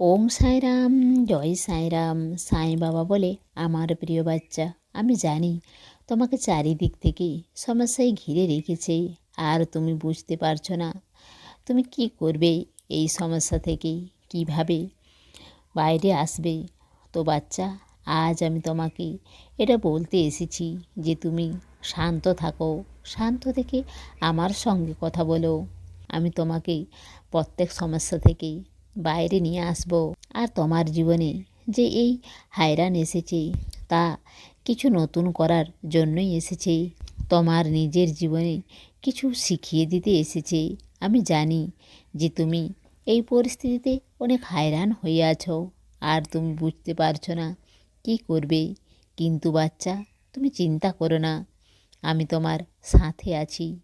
ওম সাইরাম, জয় সাইরাম, সাই বাবা বলে আমার প্রিয় বাচ্চা, আমি জানি তোমাকে চারিদিক থেকে সমস্যায় ঘিরে রেখেছে, আর তুমি বুঝতে পারছ না তুমি কি করবে এই সমস্যা থেকে কীভাবে বাইরে আসবে। তো বাচ্চা, আজ আমি তোমাকে এটা বলতে এসেছি যে তুমি শান্ত থাকো, শান্ত থেকে আমার সঙ্গে কথা বলো। আমি তোমাকে প্রত্যেক সমস্যা থেকে বাইরে নিয়ে আসব। আর তোমার জীবনে যে এই হায়রান এসেছে, তা কিছু নতুন করার জন্যই এসেছে। তোমার নিজের জীবনে কিছু শিখিয়ে দিতে এসেছে। আমি জানি যে তুমি এই পরিস্থিতিতে অনেক হায়রান হয়ে আছো। আর তুমি বুঝতে পারছ না কী করবে। কিন্তু বাচ্চা, তুমি চিন্তা করো না। আমি তোমার সাথে আছি।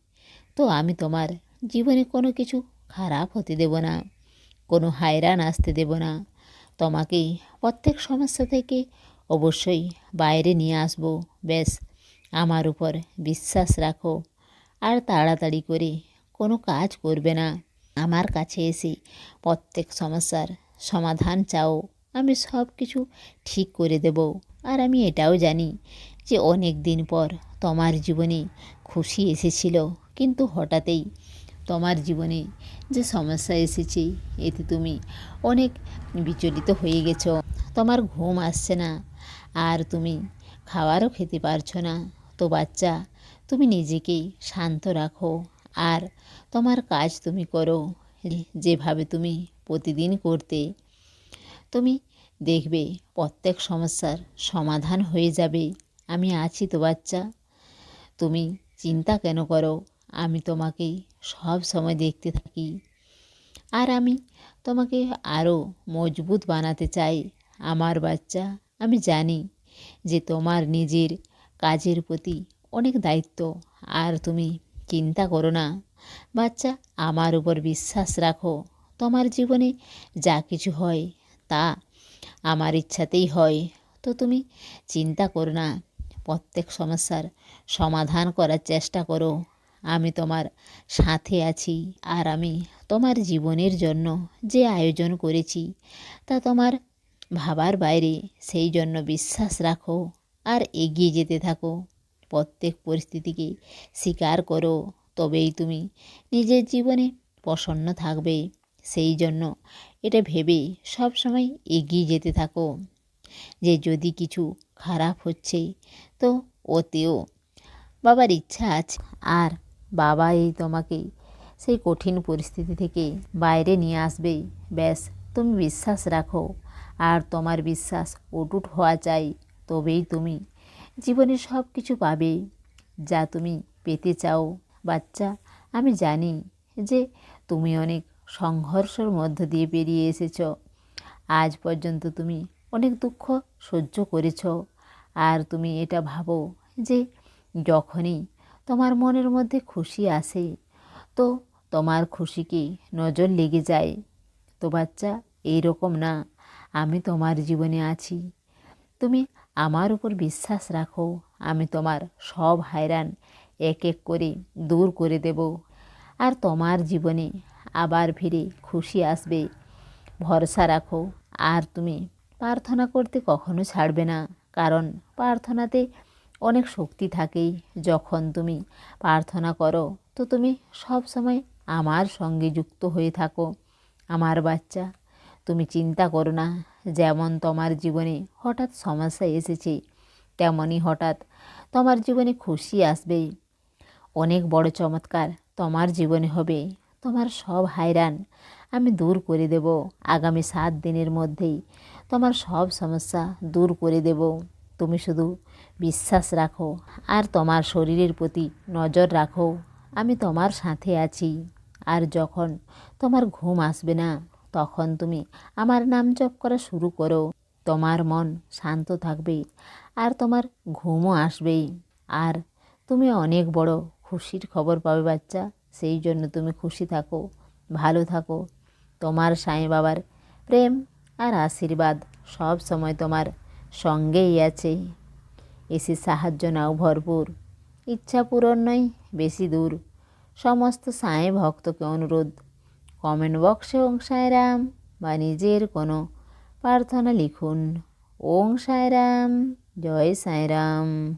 তো আমি তোমার জীবনে কোনো কিছু খারাপ হতে দেব না। কোনো হায়রান আসতে দেব না। তোমাকে প্রত্যেক সমস্যা থেকে অবশ্যই বাইরে নিয়ে আসব। ব্যাস, আমার উপর বিশ্বাস রাখো। আর তাড়াতাড়ি করে কোনো কাজ করবে না। আমার কাছে এসে প্রত্যেক সমস্যার সমাধান চাও। আমি সব কিছু ঠিক করে দেব। আর আমি এটাও জানি যে অনেক দিন পর তোমার জীবনে খুশি এসেছিল। কিন্তু হঠাৎই তোমার জীবনে যে সমস্যা এসেছে, এতে তুমি অনেক বিচলিত হয়ে গেছো। তোমার ঘুম আসছে না, আর তুমি খাবারও খেতে পারছ না। তো বাচ্চা, তুমি নিজেকে শান্ত রাখো, আর তোমার কাজ তুমি করো। যেভাবে তুমি প্রতিদিন করতে, তুমি দেখবে প্রত্যেক সমস্যার সমাধান হয়ে যাবে। আমি আছি তো বাচ্চা, তুমি চিন্তা কেন করো? আমি তোমাকে সব সময় দেখতে থাকি। আর আমি তোমাকে আরও মজবুত বানাতে চাই। আমার বাচ্চা, আমি জানি যে তোমার নিজের কাজের প্রতি অনেক দায়িত্ব। আর তুমি চিন্তা করো না। বাচ্চা, আমার উপর বিশ্বাস রাখো। তোমার জীবনে যা কিছু হয় তা আমার ইচ্ছাতেই হয়। তো তুমি চিন্তা করো না। প্রত্যেক সমস্যার সমাধান করার চেষ্টা করো। আমি তোমার সাথে আছি আর আমি তোমার জীবনের জন্য যে আয়োজন করেছি তা তোমার ভাবার বাইরে সেই জন্য বিশ্বাস রাখো আর এগিয়ে যেতে থাকো। প্রত্যেক পরিস্থিতিকে স্বীকার করো, তবেই তুমি নিজের জীবনে প্রসন্ন থাকবে। সেই জন্য এটা ভেবে সবসময় এগিয়ে যেতে থাকো। যে যদি কিছু খারাপ হচ্ছে, তো ওতেও বাবার ইচ্ছা আছে আর বাবা এই তোমাকে সেই কঠিন পরিস্থিতি থেকে বাইরে নিয়ে আসবে। ব্যাস, তুমি বিশ্বাস রাখো। আর তোমার বিশ্বাস অটুট হওয়া চাই, তবেই তুমি জীবনে সব কিছু পাবে। যা তুমি পেতে চাও। বাচ্চা, আমি জানি যে তুমি অনেক সংঘর্ষের মধ্য দিয়ে পেরিয়ে এসেছ। আজ পর্যন্ত তুমি অনেক দুঃখ সহ্য করেছ। আর তুমি এটা ভাবো যে যখনই তোমার মনের মধ্যে খুশি আসে তো তোমার খুশিকে নজর লেগে যায়। তো বাচ্চা এই রকম না, আমি তোমার জীবনে আছি। তুমি আমার উপর বিশ্বাস রাখো, আমি তোমার সব হায়রান এক এক করে দূর করে দেব। আর তোমার জীবনে আবার ফিরে খুশি আসবে, ভরসা রাখো। আর তুমি প্রার্থনা করতে কখনো ছাড়বে না, কারণ প্রার্থনাতে অনেক শক্তি থাকেই। যখন তুমি প্রার্থনা করো, তো তুমি সব সময় আমার সঙ্গে যুক্ত হয়ে থাকো। আমার বাচ্চা, তুমি চিন্তা করো না, যেমন তোমার জীবনে হঠাৎ সমস্যা এসেছে, তেমনই হঠাৎ তোমার জীবনে খুশি আসবে। অনেক বড় চমৎকার তোমার জীবনে হবে। তোমার সব হায়রান আমি দূর করে দেব। আগামী সাত দিনের মধ্যেই তোমার সব সমস্যা দূর করে দেব। তুমি শুধু বিশ্বাস রাখো আর তোমার শরীরের প্রতি নজর রাখো। আমি তোমার সাথে আছি। আর যখন তোমার ঘুম আসবে না, তখন তুমি আমার নাম জপ করা শুরু করো। তোমার মন শান্ত থাকবে আর তোমার ঘুমও আসবেই। আর তুমি অনেক বড় খুশির খবর পাবে বাচ্চা। সেই জন্য তুমি খুশি থাকো, ভালো থাকো। তোমার সাঁই বাবার প্রেম আর আশীর্বাদ সব সময় তোমার সঙ্গেই আছে। এসে সাহায্য নাও ভরপুর। ইচ্ছা পূরণ নয়, বেশি দূর। সমস্ত সাঁই ভক্তকে অনুরোধ। কমেন্ট বক্সে ওং সাঁয়রাম বা নিজের কোনো প্রার্থনা লিখুন। ওং সাঁয়রাম জয় সাঁয়রাম